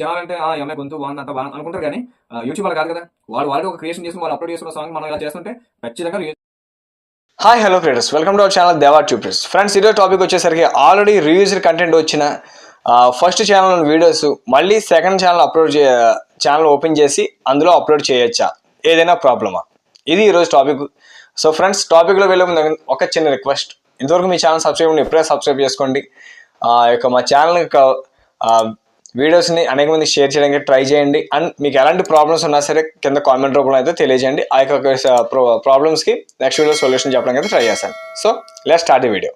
జనాలు ఆ అమ్మాయి గొంతు బాగుంది అంత బాగుంది అనుకుంటారు కానీ యూట్యూబ్ వాళ్ళు కాదు కదా. వాళ్ళు వాళ్ళు ఒక క్రియేషన్ చేసి వాళ్ళు అప్లోడ్ చేస్తున్న సాంగ్ మనం ఇలా చేస్తుంటే ఖచ్చితంగా hi hello friends welcome to our channel Deva tubes friends ఈరోజు టాపిక్ వచ్చేసరికి ఆల్రెడీ రివ్యూజర్ కంటెంట్ వచ్చిన ఫస్ట్ ఛానల్ వీడియోస్ మళ్ళీ సెకండ్ ఛానల్ అప్లోడ్ చే ఛానల్ ఓపెన్ చేసి అందులో అప్లోడ్ చేయొచ్చా? ఏదైనా ప్రాబ్లమా ఇది ఈరోజు టాపిక్ సో ఫ్రెండ్స్ టాపిక్లో వెళ్ళే ముందు ఒక చిన్న రిక్వెస్ట్ ఇంతవరకు మీ ఛానల్ సబ్స్క్రైబ్ చేయండి ఇప్పుడే సబ్స్క్రైబ్ చేసుకోండి. ఆ యొక్క మా ఛానల్ యొక్క వీడియోస్ని అనేక మందికి షేర్ చేయడానికి ట్రై చేయండి. అండ్ మీకు ఎలాంటి ప్రాబ్లమ్స్ ఉన్నా సరే కింద కామెంట్ రూపంలో అయితే తెలియజేయండి. ఆ యొక్క ప్రాబ్లమ్స్కి నెక్స్ట్ వీడియో సొల్యూషన్ చెప్పడానికి అయితే ట్రై చేస్తాను. సో లెట్ స్టార్ట్ ఈ వీడియో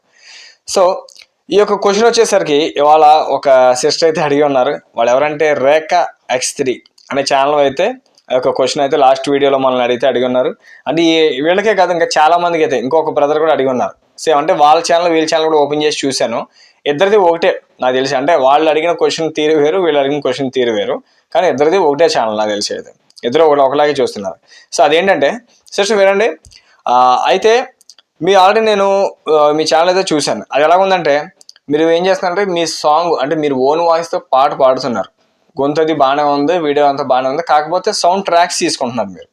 సో ఈ యొక్క క్వశ్చన్ వచ్చేసరికి ఇవాళ ఒక సిస్టర్ అయితే అడిగి ఉన్నారు. వాళ్ళు ఎవరంటే రేఖ ఎక్స్ త్రీ అనే ఛానల్ అయితే ఆ యొక్క క్వశ్చన్ అయితే లాస్ట్ వీడియోలో మనల్ని అడిగితే అడిగి ఉన్నారు. అంటే ఈ- వీళ్ళకే కాదు ఇంకా చాలా మందికి అయితే ఇంకొక బ్రదర్ కూడా అడిగి ఉన్నారు. సేమ్ అంటే వాళ్ళ ఛానల్ వీళ్ళ ఛానల్ కూడా ఓపెన్ చేసి చూశాను. ఇద్దరిది ఒకటే నాకు తెలిసి. అంటే వాళ్ళు అడిగిన క్వశ్చన్ తీరు వేరు వీళ్ళు అడిగిన క్వశ్చన్ తీరు వేరు. కానీ ఇద్దరిది ఒకటే ఛానల్ నాకు తెలిసి అయితే ఇద్దరు ఒకటి ఒకలాగే చూస్తున్నారు. సో అదేంటంటే సిస్టర్ వేరండి అయితే మీ ఆల్రెడీ నేను మీ ఛానల్ అయితే చూశాను. అది ఎలా ఉందంటే మీరు ఏం చేస్తున్నారంటే మీ సాంగ్ అంటే మీరు ఓన్ వాయిస్తో పాట పాడుతున్నారు. గొంతు అది బాగానే ఉంది వీడియో అంతా బాగానే ఉంది. కాకపోతే సౌండ్ ట్రాక్స్ తీసుకుంటున్నారు మీరు.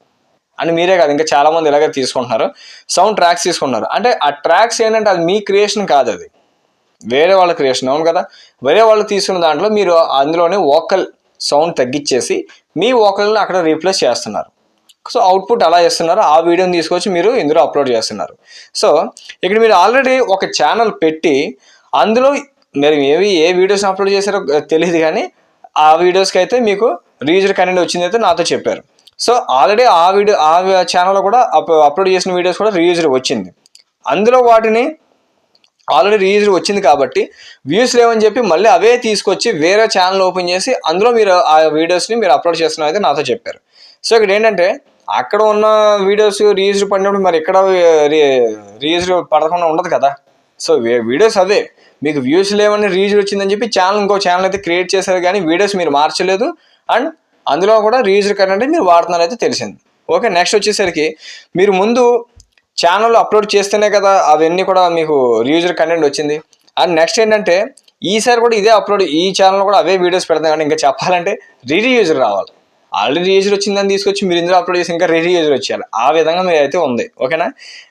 అని మీరే కాదు ఇంకా చాలామంది ఇలాగే తీసుకుంటున్నారు. సౌండ్ ట్రాక్స్ తీసుకుంటున్నారు. అంటే ఆ ట్రాక్స్ ఏంటంటే అది మీ క్రియేషన్ కాదు అది. వేరే వాళ్ళ క్రియేషన్ అవును కదా? వేరే వాళ్ళు తీసుకున్న దాంట్లో మీరు అందులోనే వోకల్ సౌండ్ తగ్గించేసి మీ వోకల్ని అక్కడ రీప్లేస్ చేస్తున్నారు. సో అవుట్పుట్ అలా చేస్తున్నారు. ఆ వీడియోని తీసుకొచ్చి మీరు ఇందులో అప్లోడ్ చేస్తున్నారు. సో ఇక్కడ మీరు ఆల్రెడీ ఒక ఛానల్ పెట్టి అందులో మీరు ఏవి ఏ వీడియోస్ని అప్లోడ్ చేశారో తెలియదు కానీ ఆ వీడియోస్కి అయితే మీకు రీజర్ కంటెంట్ వచ్చింది అయితే నాతో చెప్పారు. సో ఆల్రెడీ ఆ వీడియో ఆ ఛానల్లో కూడా అప్ అప్లోడ్ చేసిన వీడియోస్ కూడా రీజర్ వచ్చింది. అందులో వాటిని ఆల్రెడీ రీజర్ వచ్చింది కాబట్టి వ్యూస్ లేవని చెప్పి మళ్ళీ అవే తీసుకొచ్చి వేరే ఛానల్ ఓపెన్ చేసి అందులో మీరు ఆ వీడియోస్ని మీరు అప్లోడ్ చేస్తున్నారు అయితే నాతో చెప్పారు. సో ఇక్కడ ఏంటంటే అక్కడ ఉన్న వీడియోస్ రీజర్ పడినప్పుడు మరి ఇక్కడ రీజర్ పడకుండా ఉండదు కదా. సో వీడియోస్ అదే మీకు వ్యూస్ లేవని రీజర్ వచ్చిందని చెప్పి ఛానల్ ఇంకో ఛానల్ అయితే క్రియేట్ చేశారు కానీ వీడియోస్ మీరు మార్చలేదు. అండ్ అందులో కూడా రీజర్ కంటెంట్ మీరు వాడుతున్నారు అయితే తెలిసింది. ఓకే నెక్స్ట్ వచ్చేసరికి మీరు ముందు ఛానల్ అప్లోడ్ చేస్తేనే కదా అవన్నీ కూడా మీకు రీయూజర్ కంటెంట్ వచ్చింది. అండ్ నెక్స్ట్ ఏంటంటే ఈసారి కూడా ఇదే అప్లోడ్ ఈ ఛానల్ కూడా అవే వీడియోస్ పెడతాం కానీ ఇంకా చెప్పాలంటే రీయూజర్ రావాలి. ఆల్రెడీ రియూజర్ వచ్చిందని తీసుకొచ్చి మీరు ఇందులో అప్లోడ్ చేసి ఇంకా రీయూజర్ వచ్చేయాలి. ఆ విధంగా మీరు అయితే ఉంది. ఓకేనా?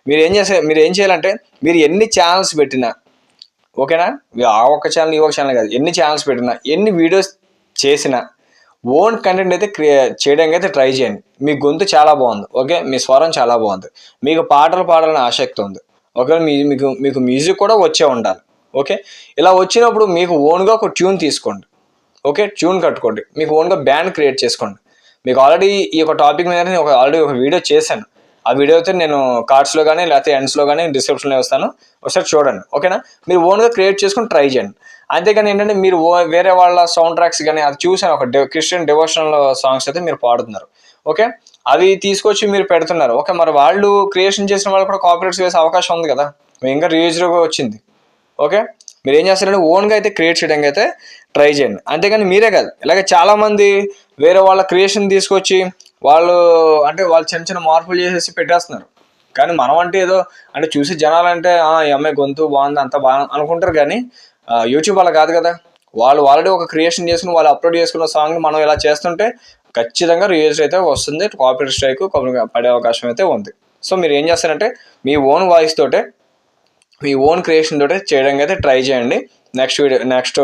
మీరు ఏం చేసే మీరు ఏం చేయాలంటే మీరు ఎన్ని ఛానల్స్ పెట్టినా ఓకేనా? ఆ ఒక్క ఛానల్ ఈ ఒక ఛానల్ కాదు ఎన్ని ఛానల్స్ పెట్టినా ఎన్ని వీడియోస్ చేసినా ఓన్ కంటెంట్ అయితే క్రియే చేయడానికి అయితే ట్రై చేయండి. మీ గొంతు చాలా బాగుంది ఓకే? మీ స్వరం చాలా బాగుంది. మీకు పాటలు పాడాలని ఆసక్తి ఉంది. ఒకవేళ మీ మీకు మీకు మ్యూజిక్ కూడా వచ్చే ఉండాలి ఓకే? ఇలా వచ్చినప్పుడు మీకు ఓన్గా ఒక ట్యూన్ తీసుకోండి ఓకే? ట్యూన్ కట్టుకోండి. మీకు ఓన్గా బ్యాండ్ క్రియేట్ చేసుకోండి. మీకు ఆల్రెడీ ఈ యొక్క టాపిక్ మీద నేను ఒక ఆల్రెడీ ఒక వీడియో చేశాను. ఆ వీడియో అయితే నేను కార్డ్స్లో కానీ లేకపోతే ఎండ్స్లో కానీ డిస్క్రిప్షన్లో వేస్తాను ఒకసారి చూడండి ఓకేనా? మీరు ఓన్గా క్రియేట్ చేసుకుని ట్రై చేయండి. అంతేగాని ఏంటంటే మీరు వేరే వాళ్ళ సౌండ్ ట్రాక్స్ కానీ అది చూసాను ఒక క్రిస్టియన్ డివోషనల్ సాంగ్స్ అయితే మీరు పాడుతున్నారు. ఓకే అవి తీసుకొచ్చి మీరు పెడుతున్నారు. ఓకే మరి వాళ్ళు క్రియేషన్ చేసిన వాళ్ళు కూడా కాపరేట్స్ వేసే అవకాశం ఉంది కదా? మేము ఇంకా రీయూజ్గా వచ్చింది. ఓకే మీరు ఏం చేస్తారంటే ఓన్గా అయితే క్రియేట్ చేయడానికి అయితే ట్రై చేయండి. అంతేగాని మీరే కాదు. ఇలాగే చాలామంది వేరే వాళ్ళ క్రియేషన్ తీసుకొచ్చి వాళ్ళు అంటే వాళ్ళు చిన్న చిన్న మార్పులు చేసేసి పెట్టేస్తున్నారు. కానీ మనం అంటే ఏదో అంటే చూసి జనాలంటే అంటే ఈ అమ్మాయి గొంతు బాగుంది అంత బాగా అనుకుంటారు కానీ యూట్యూబ్ అలా కాదు కదా. వాళ్ళు ఆల్రెడీ ఒక క్రియేషన్ చేసుకుని వాళ్ళు అప్లోడ్ చేసుకున్న సాంగ్ మనం ఇలా చేస్తుంటే ఖచ్చితంగా రిలీజ్ అయితే వస్తుంది. కాపీ స్ట్రైక్ పడే అవకాశం అయితే ఉంది. సో మీరు ఏం చేస్తారంటే మీ ఓన్ వాయిస్ తోటే మీ ఓన్ క్రియేషన్ తోటే చేయడానికి అయితే ట్రై చేయండి. నెక్స్ట్ వీడియో నెక్స్ట్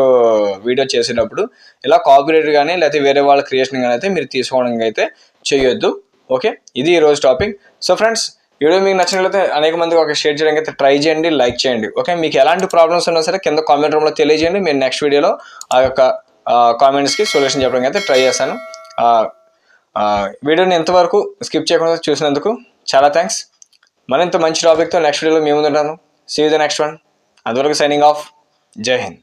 వీడియో చేసేటప్పుడు ఇలా కాపీరేట్ కానీ లేకపోతే వేరే వాళ్ళ క్రియేషన్ కానీ అయితే మీరు తీసుకోవడానికి అయితే చేయొద్దు. ఓకే ఇది ఈరోజు టాపిక్ సో ఫ్రెండ్స్ వీడియో మీకు నచ్చినట్లయితే అనేక మందికి ఒక షేర్ చేయడానికి అయితే ట్రై చేయండి లైక్ చేయండి. ఓకే? మీకు ఎలాంటి ప్రాబ్లమ్స్ ఉన్నా సరే కింద కామెంట్ రూమ్లో తెలియజేయండి. నేను నెక్స్ట్ వీడియోలో ఆ యొక్క కామెంట్స్కి సొల్యూషన్ చెప్పడానికి అయితే ట్రై చేస్తాను. వీడియోని ఎంతవరకు స్కిప్ చేయకుండా చూసినందుకు చాలా థ్యాంక్స్ మరింత మంచి టాపిక్తో నెక్స్ట్ వీడియోలో మేము ఉంటాను. సీ ద నెక్స్ట్ వన్ అంతవరకు సైనింగ్ ఆఫ్ జై హింద్.